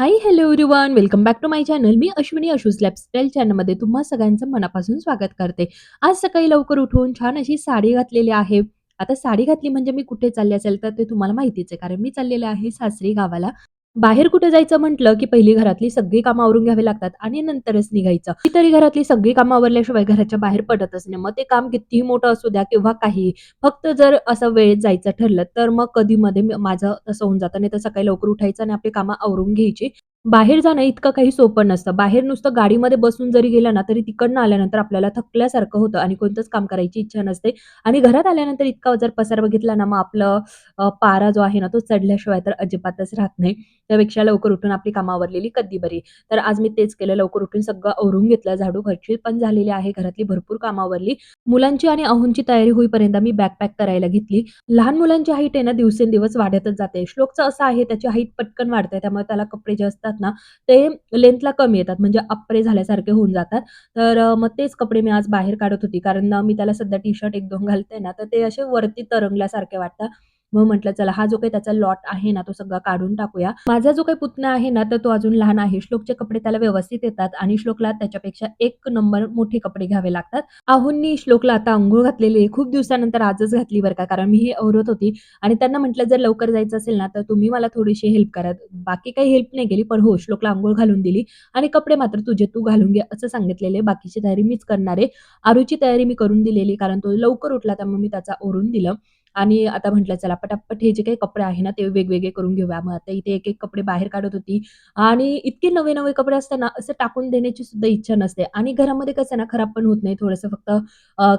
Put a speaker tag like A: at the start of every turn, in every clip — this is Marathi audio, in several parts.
A: Hi, hello everyone welcome back to my channel. मी अश्विनी अशूज लॅपस्टाईल चॅनलमध्ये तुम्हा सगळ्यांचं मनापासून स्वागत करते. आज सकाळी लवकर उठून छान अशी साडी घातलेली आहे. आता साडी घातली म्हणजे मी कुठे चालले असेल तर ते तुम्हाला माहितीच आहे. कारण मी चाललेले आहे सासरी गावाला. बाहेर कुठे जायचं म्हटलं, की पहिली घरातली सगळी कामं आवरून घ्यावी लागतात आणि नंतरच निघायचं. मी तरी घरातली सगळी कामं आवरल्याशिवाय घराच्या बाहेर पडतच नाही. मग ते काम कितीही मोठं असू द्या किंवा काही फक्त जर असं वेळेत जायचं ठरलं, तर मग कधी मध्ये माझं तसं होऊन जातं. नाही तर सकाळी लवकर उठायचं आणि आपली कामं आवरून घ्यायची. बाहेर जाणं इतकं काही सोपं नसतं. बाहेर नुसतं गाडीमध्ये बसून जरी गेलं ना, तरी तिकडनं आल्यानंतर आपल्याला थकल्यासारखं होतं आणि कोणतंच काम करायची इच्छा नसते आणि घरात आल्यानंतर इतका जर पसारा बघितला ना, मग आपलं अ, पारा जो आहे ना, तो चढल्याशिवाय तर अजिबातच राहत नाही. त्यापेक्षा लवकर उठून आपली कामं आवरलेली कधी बरी. तर आज मी तेच केलं. लवकर उठून सगळं आवरून घेतलं. झाडू घरची पण झालेली आहे. घरातली भरपूर कामं आवरली. मुलांची आणि अहोंची तयारी होईपर्यंत मी बॅकपॅक करायला घेतली. लहान मुलांची हाईट आहे ना, दिवसेंदिवस वाढतच जाते. श्लोकचं असं आहे, त्याची हाईट पटकन वाढते. त्यामुळे त्याला कपडे जे असतात ना, ते लेंथला कमी येतात. म्हणजे अप्रे झाल्यासारखे होऊन जातात. तर मग तेच कपडे मी आज बाहेर काढत होती. कारण मी त्याला सध्या टी-शर्ट 1-2 घालते ना, तर ते असे वरती तरंगल्यासारखे वाटतात. मग म्हटलं चला हा जो काही त्याचा लॉट आहे ना, तो सगळा काढून टाकूया. माझा जो काही पुतणा आहे ना, तर तो अजून लहान आहे. श्लोकचे कपडे त्याला व्यवस्थित येतात आणि श्लोकला त्याच्यापेक्षा एक नंबर मोठे कपडे घ्यावे लागतात. आहुंनी श्लोकला आता अंघोळ घातलेली खूप दिवसानंतर आजच घातली बरं का, कारण मी हे आवरत होती आणि त्यांना म्हटलं जर लवकर जायचं असेल ना, तर तुम्ही मला थोडीशी हेल्प करा. बाकी काही हेल्प नाही केली, पण हो श्लोकला अंघोळ घालून दिली आणि कपडे मात्र तुझे तू घालून घे असं सांगितलेले. बाकीची तयारी मीच करणार आहे. आरूची तयारी मी करून दिलेली, कारण तो लवकर उठला त्यामुळे मी त्याचा ओरून दिलं आणि आता म्हटलं चला पटापट हे जे काही कपडे आहे ना, ते वेगवेगळे करून घेऊया. मग आता इथे एक-एक कपडे बाहेर काढत होती आणि इतके नवे-नवे कपडे असताना असं टाकून देण्याची सुद्धा इच्छा नसते आणि घरामध्ये कसं ना, खराब पण होत नाही. थोडंसं फक्त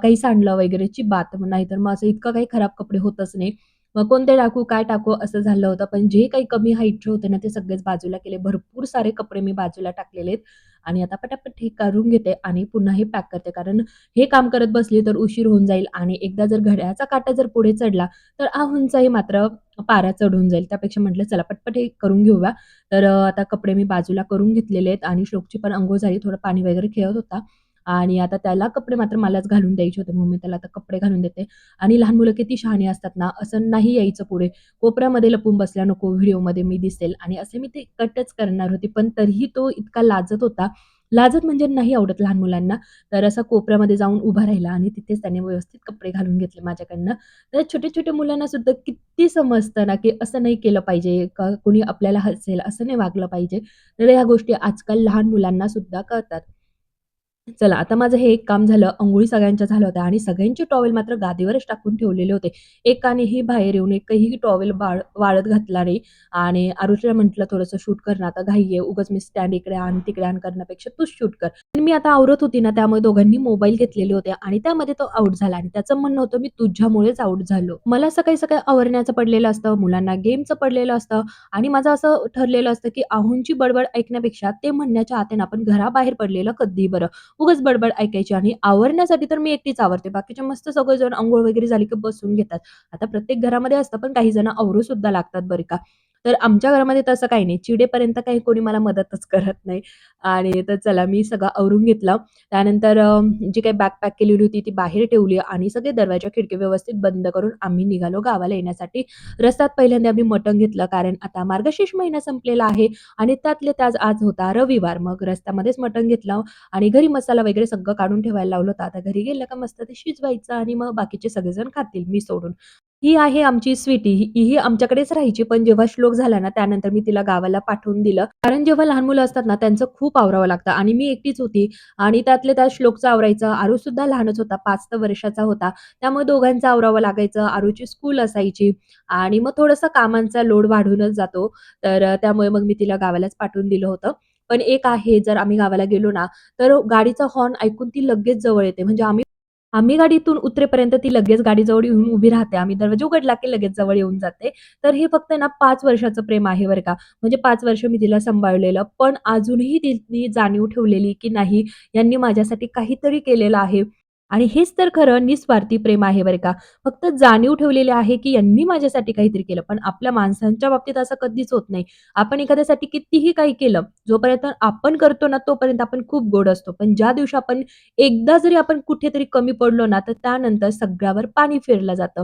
A: काही सांडलं वगैरेची बात. नाहीतर मग असं इतकं काही खराब कपडे होतच नाही. मग कोणते टाकू, काय टाकू असं झालं होतं. पण जे काही कमी हाईटचे होते ना, ते सगळेच बाजूला केले. भरपूर सारे कपडे मी बाजूला टाकलेले आहेत आणि आता पटापट हे काढून घेते आणि पुन्हा हे पॅक करते. कारण हे काम करत बसली तर उशीर होऊन जाईल आणि एकदा जर घड्याचा काटा जर पुढे चढला, तर आहुंचाही मात्र पारा चढून जाईल. त्यापेक्षा म्हटलं चला पटपट हे करून घेऊया. तर आता कपडे मी बाजूला करून घेतलेले आहेत आणि श्लोकची पण अंघोळ झाली. थोडं पाणी वगैरे खेळत होता आणि आता त्याला कपडे मात्र मलाच घालून द्यायचे होते. मग मी त्याला आता कपडे घालून देते आणि लहान मुलं किती शहाणी असतात ना, असं नाही यायचं पुढे. कोपऱ्यामध्ये लपून बसल्या नको व्हिडिओमध्ये मी दिसेल आणि असे मी ते कटच करणार होते. पण तरीही तो इतका लाजत होता. लाजत म्हणजे नाही आवडत लहान मुलांना. तर असा कोपऱ्यामध्ये जाऊन उभा राहिला आणि तिथेच त्याने व्यवस्थित कपडे घालून घेतले माझ्याकडनं. तर छोट्या-छोट्या मुलांना सुद्धा किती समजतं ना, की असं नाही केलं पाहिजे, का कोणी आपल्याला हसेल, असं नाही वागलं पाहिजे. तर ह्या गोष्टी आजकाल लहान मुलांना सुद्धा कळतात. चला, आता माझं हे एक काम झालं. अंघोळी सगळ्यांच्या झाल्या होत्या आणि सगळ्यांचे टॉवेल मात्र गादीवरच टाकून ठेवलेले होते. एकानेही बाहेर येऊन एकही टॉवेल बाळ वाळत घातला नाही आणि आरुषीला म्हटलं, "थोडंसं शूट कर ना, आता घाई आहे. उगाच मी स्टँड इकडे आण, तिकडे आण करण्यापेक्षा तूच शूट कर." मी आता आवरत होती ना, त्यामुळे दोघांनी मोबाईल घेतलेले होते आणि त्यामध्ये तो आउट झाला आणि त्याचं म्हणणं होतं, "मी तुझ्यामुळेच आउट झालो." मला सकाळी-सकाळी आवरण्याचं पडलेलं असतं, मुलांना गेमचं पडलेलं असतं आणि माझं असं ठरलेलं असतं, की आहोंची बडबड ऐकण्यापेक्षा ते म्हणण्याच्या आत आपण घराबाहेर पडलेलं कधी बरं. उगच बडबड ऐकायची आणि आवरण्यासाठी तर मी एकटीच आवरते. बाकीचे मस्त सगळेजण अंघोळ वगैरे झाली की बसून घेतात. आता प्रत्येक घरामध्ये असतं, पण काही जण आवरू सुद्धा लागतात बरं का. तर आमच्या घरामध्ये तसं काही नाही. चिडेपर्यंत काही कोणी मला मदतच करत नाही. आणि तर चला मी सगळं आवरून घेतलं. त्यानंतर जी काही बॅग पॅक केलेली होती ती बाहेर ठेवली आणि सगळे दरवाजा, खिडकी व्यवस्थित बंद करून आम्ही निघालो गावाला येण्यासाठी. रस्त्यात पहिल्यांदा आम्ही मटण घेतलं, कारण आता मार्गशीर्ष महिना संपलेला आहे आणि त्यातले त्याच आज होता रविवार. मग रस्त्यामध्येच मटण घेतलं आणि घरी मसाला वगैरे सगळं काढून ठेवायला लावलं होतं. आता घरी गेलं का मस्त ते शिजवायचं आणि मग बाकीचे सगळेजण खातील मी सोडून. ही आहे आमची स्वीटी. ही ही आमच्याकडेच राहायची, पण जेव्हा श्लोक झाला ना, त्यानंतर मी तिला गावाला पाठवून दिलं. कारण जेव्हा लहान मुलं असतात ना, त्यांचं खूप आवरावं लागतं आणि मी एकटीच होती आणि त्यातले त्या श्लोकचं आवरायचं. आरुषसुद्धा लहानच होता, पाच तर वर्षाचा होता. त्यामुळे दोघांचं आवरावं लागायचं. आरूची स्कूल असायची आणि मग थोडंसं कामांचा लोड वाढूनच जातो. तर त्यामुळे मग मी तिला गावालाच पाठवून दिलं होतं. पण एक आहे, जर आम्ही गावाला गेलो ना, तर गाडीचा हॉर्न ऐकून ती लगेच जवळ येते. म्हणजे आम्ही आम्ही गाडीतून उतरेपर्यंत ती लगेच गाडीजवळ येऊन उभी राहते. आम्ही दरवाजा उघडला की लगेच जवळ येऊन जाते. तर हे फक्त ना पाच वर्षाचं प्रेम आहे बरं का. म्हणजे पाच वर्ष मी तिला सांभाळलेलं. पण अजूनही तिने जाणीव ठेवलेली की नाही यांनी माझ्यासाठी काहीतरी केलेलं आहे. आणि हेच तर खरं निस्वार्थी प्रेम आहे बरे का. फक्त जाणीव ठेवलेली आहे की यांनी माझ्यासाठी काहीतरी केलं. पण आपल्या माणसांच्या बाबतीत असं कधीच होत नाही. आपण एखाद्यासाठी कितीही काही केलं, जोपर्यंत आपण करतो ना, तोपर्यंत आपण खूप गोड असतो. पण ज्या दिवशी आपण एकदा जरी आपण कुठेतरी कमी पडलो ना, तर त्यानंतर सगळ्यावर पाणी फिरलं जातं.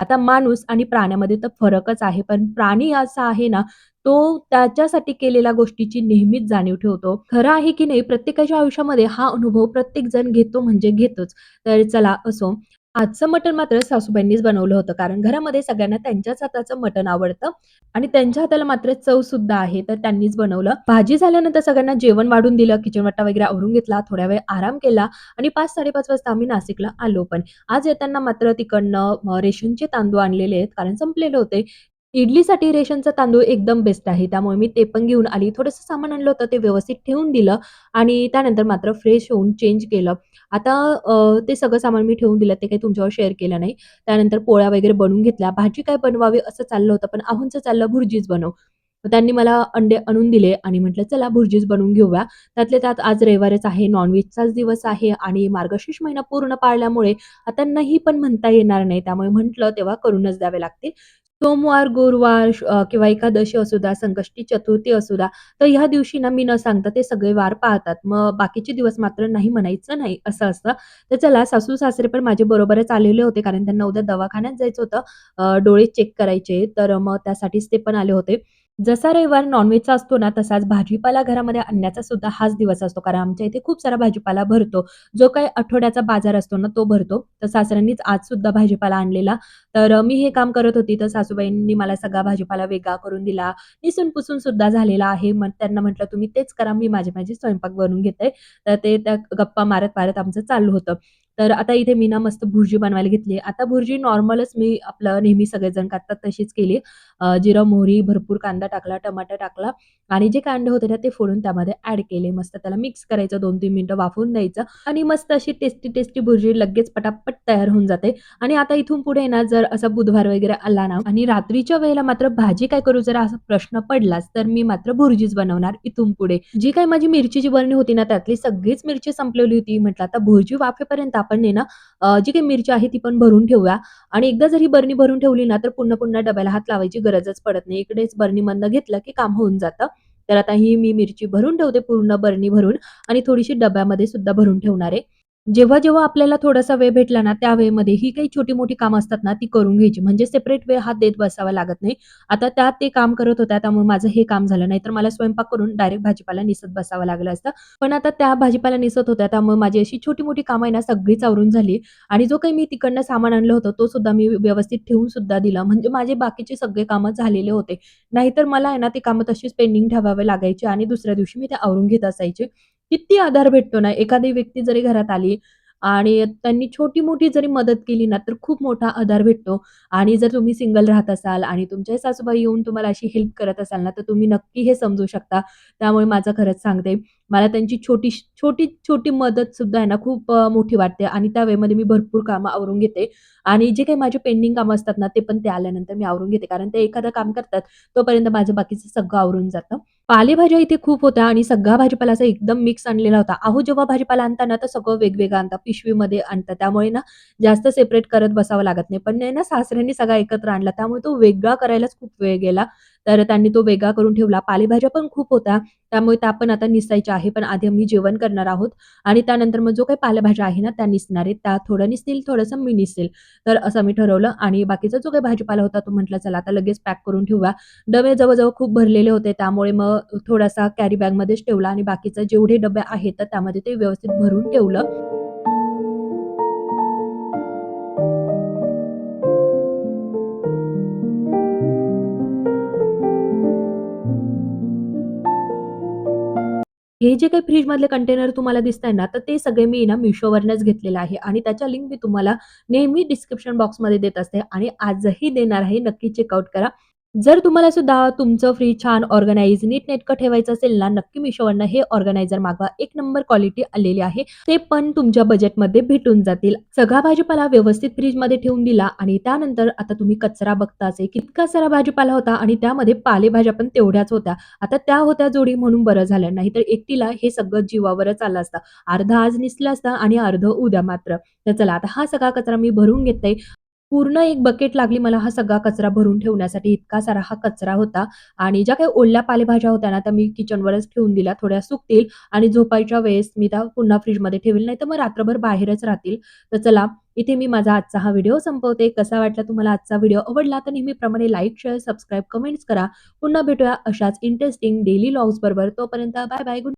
A: आता माणूस आणि प्राण्यामध्ये तर फरकच आहे. पण प्राणी असा आहे ना, तो त्याच्यासाठी केलेल्या गोष्टीची नेहमीच जाणीव ठेवतो. खरं आहे की नाही प्रत्येकाच्या आयुष्यामध्ये हा अनुभव प्रत्येक जण घेतो म्हणजे घेतोच. तर चला असो. आजचं मटण मात्र सासूबाईंनीच बनवलं होतं. कारण घरामध्ये सगळ्यांना त्यांच्याच हाताचं मटण आवडतं आणि त्यांच्या हाताला मात्र चव सुद्धा आहे. तर त्यांनीच बनवलं. भाजी झाल्यानंतर सगळ्यांना जेवण वाढून दिलं. किचन वाटा वगैरे आवरून घेतला. थोड्या वेळ आराम केला आणि पाच साडेपाच वाजता आम्ही नाशिकला आलो पण. आज येताना मात्र तिकडनं रेशनचे तांदूळ आणलेले आहेत कारण संपलेले होते. इडलीसाठी रेशनचा तांदूळ एकदम बेस्ट आहे. त्यामुळे मी ते पण घेऊन आली. थोडंसं सामान आणलं होतं ते व्यवस्थित ठेवून दिलं आणि त्यानंतर मात्र फ्रेश होऊन चेंज केलं. आता ते सगळं सामान मी ठेवून दिलं. ते काही तुमच्यावर शेअर केलं नाही. त्यानंतर पोळ्या वगैरे बनवून घेतल्या. भाजी काय बनवावी असं चाललं होतं. पण आहोंचं चाललं भुर्जीच बनव. त्यांनी मला अंडे आणून दिले आणि म्हटलं चला भुर्जीज बनवून घेऊया. त्यातल्या त्यात आज रविवारच आहे. नॉनव्हेजचाच दिवस आहे आणि मार्गशीर्ष महिना पूर्ण पाळल्यामुळे आता नाही पण म्हणता येणार नाही. त्यामुळे म्हटलं तेव्हा करूनच द्यावे लागतील. सोमवार, गुरुवार श अ, किंवा एकादशी असू द्या, संकष्टी चतुर्थी असू द्या, तर ह्या दिवशी ना मी न सांगता ते सगळे वार पाळतात. मग बाकीचे दिवस मात्र नाही म्हणायचं नाही, असं असतं. तर चला सासू-सासरे पण माझे बरोबरच आलेले होते कारण त्यांना उद्या दवाखान्यात जायचं होतं. अ, डोळे चेक करायचे. तर मग त्यासाठीच ते पण आले होते. जसा रविवार नॉनव्हेजचा असतो ना, तसाच भाजीपाला घरामध्ये आणण्याचा सुद्धा हाच दिवस असतो. कारण आमच्या इथे खूप सारा भाजीपाला भरतो. जो काही आठवड्याचा बाजार असतो ना, तो भरतो. तर सासऱ्यांनीच आज सुद्धा भाजीपाला आणलेला. तर मी हे काम करत होती, तर सासूबाईंनी मला सगळा भाजीपाला वेगळा करून दिला. निसून-पुसून सुद्धा झालेला आहे. मग त्यांना म्हटलं, "तुम्ही तेच करा, मी माझी-माझी स्वयंपाक बनवून घेते." तर ते त्या गप्पा मारत-मारत आमचं चालू होतं. तर आता इथे मी ना मस्त भुर्जी बनवायला घेतली. आता भुर्जी नॉर्मलच मी आपलं नेहमी सगळेजण करतात तशीच केली. जिरा मोहरी, भरपूर कांदा टाकला, टमाटर टाकला आणि जे कांदे होते ना, ते फोडून त्यामध्ये ऍड केले. मस्त त्याला मिक्स करायचं, 2-3 मिनिटं वाफवून द्यायचं आणि मस्त अशी टेस्टी-टेस्टी भुर्जी लगेच पटापट तयार होऊन जाते. आणि आता इथून पुढे ना जर असा बुधवार वगैरे आला ना आणि रात्रीच्या वेळेला मात्र भाजी काय करू जर असा प्रश्न पडलाच, तर मी मात्र भुर्जीच बनवणार इथून पुढे. जी काही माझी मिरचीची बरणी होती ना, त्यातली सगळीच मिरची संपलेली होती. म्हटलं आता भुर्जी वाफेपर्यंत आपण ने ना जी काही मिरची आहे ती पण भरून ठेवूया आणि एकदा जर ही बरणी भरून ठेवली ना, तर पुन्हा-पुन्हा डब्याला हात लावायची गरजच पडत नाही. इकडेच बरणीमधनं घेतलं की काम होऊन जातं. तर आता ही मी मिरची भरून ठेवते पूर्ण बरणी भरून आणि थोडीशी डब्यामध्ये सुद्धा भरून ठेवणार आहे. जेव्हा-जेव्हा आपल्याला थोडासा वेळ भेटला ना, त्या वेळेमध्ये ही काही छोटी-मोठी कामं असतात ना, ती करून घ्यायची. म्हणजे सेपरेट वेळ हात देत बसावा लागत नाही. आता त्यात ते काम करत होत्या, त्यामुळे माझं हे काम झालं. नाही तर मला स्वयंपाक करून डायरेक्ट भाजीपाला निसत बसावं लागलं असतं. पण आता त्या भाजीपाला निसत होत्या, त्यामुळे माझी अशी छोटी-मोठी कामं आहे ना, सगळीच आवरून झाली आणि जो काही मी तिकडनं सामान आणलं होतं, तो सुद्धा मी व्यवस्थित ठेवून सुद्धा दिला. म्हणजे माझे बाकीचे सगळे कामं झालेले होते. नाहीतर मला आहे ना, ती कामं तशीच पेंडिंग ठेवावे लागायची आणि दुसऱ्या दिवशी मी ते आवरून घेत असायचे. किती आधार भेटतो ना, एखादी व्यक्ती जरी घरात आली आणि त्यांनी छोटी-मोठी जरी मदत केली ना, तर खूप मोठा आधार भेटतो. आणि जर तुम्ही सिंगल राहत असाल आणि तुमच्या सासूबाई येऊन तुम्हाला अशी हेल्प करत असाल ना, तर तुम्ही नक्की हे समजू शकता. त्यामुळे माझं खरंच सांगते, मला त्यांची छोटी छोटी-छोटी मदत सुद्धा आहे ना, खूप मोठी वाटते आणि त्या वेळेमध्ये मी भरपूर कामं आवरून घेते आणि जे काही माझे पेंडिंग कामं असतात ना, ते पण ते आल्यानंतर मी आवरून घेते. कारण ते एखादं काम करतात, तोपर्यंत माझं बाकीचं सगळं आवरून जातं. पालेभाज्या इथे खूप होत्या आणि सगळा भाजीपाला असा एकदम मिक्स आणलेला होता. अहो, जेव्हा भाजीपाला आणता ना, तर सगळं वेगवेगळं आणतात पिशवीमध्ये आणतात त्यामुळे ना जास्त सेपरेट करत बसावं लागत नाही. पण नाही ना, सासऱ्यांनी सगळा एकत्र आणला. त्यामुळे तो वेगळा करायलाच खूप वेळ गेला. तर त्यांनी तो वेगळा करून ठेवला. पालेभाज्या पण खूप होत्या. त्यामुळे त्या पण आता निसायच्या आहे. पण आधी आम्ही जेवण करणार आहोत आणि त्यानंतर मग जो काही पालेभाज्या आहे ना, त्या निसणार आहेत. त्या थोडं निसतील, थोडंसं मी निसेल. तर असं मी ठरवलं आणि बाकीचा जो काही भाजीपाला होता, तो म्हटलं चला आता लगेच पॅक करून ठेवूया. डबे जवळजवळ खूप भरलेले होते. त्यामुळे मग थोडासा कॅरी बॅगमध्येच ठेवला आणि बाकीचे जेवढे डबे आहेत, तर त्यामध्ये ते व्यवस्थित भरून ठेवलं. हे जे काही फ्रिजमधले कंटेनर तुम्हाला दिसताय ना, तर ते सगळे मी ना मिशोवरनच घेतलेलं आहे आणि त्याच्या लिंक मी तुम्हाला नेहमी डिस्क्रिप्शन बॉक्समध्ये देत असते आणि आजही देणार आहे. नक्की चेकआउट करा. जर तुम्हाला सुद्धा तुमचं फ्री छान ऑर्गनाइज, नीटनेटकं ठेवायचं असेल ना, नक्की मिशोवरनं हे ऑर्गनायझर मागवा. एक नंबर क्वालिटी आलेली आहे. ते पण तुमच्या बजेटमध्ये भेटून जातील. सगळा भाजीपाला व्यवस्थित फ्रीजमध्ये ठेवून दिला आणि त्यानंतर आता तुम्ही कचरा बघताच आहे. कितका सारा भाजीपाला होता आणि त्यामध्ये पालेभाज्या पण तेवढ्याच होत्या. आता त्या होत्या जोडी म्हणून बरं झालं. नाहीतर एकटीला हे सगळं जीवावरच आलं असतं. अर्धा आज निसलं असतं आणि अर्ध उद्या मात्र. तर चला आता हा सगळा कचरा मी भरून घेते पूर्ण एक बकेट लागली मला हा सगळा कचरा भरून ठेवण्यासाठी. इतका सारा हा कचरा होता आणि ज्या काही ओल्या पालेभाज्या होत्या ना, त्या मी किचनवरच ठेवून दिल्या. थोड्या सुकतील आणि झोपायच्या वेळेस मी त्या पुन्हा फ्रीजमध्ये ठेवेल, नाही तर मग रात्रभर बाहेरच राहतील. तर चला, इथे मी माझा आजचा हा व्हिडिओ संपवते. कसा वाटला तुम्हाला आजचा व्हिडिओ? आवडला तर नेहमीप्रमाणे लाईक, शेअर, सबस्क्राईब, कमेंट्स करा. पुन्हा भेटूया अशाच इंटरेस्टिंग डेली लॉग्स बरोबर. तोपर्यंत बाय बाय. गुड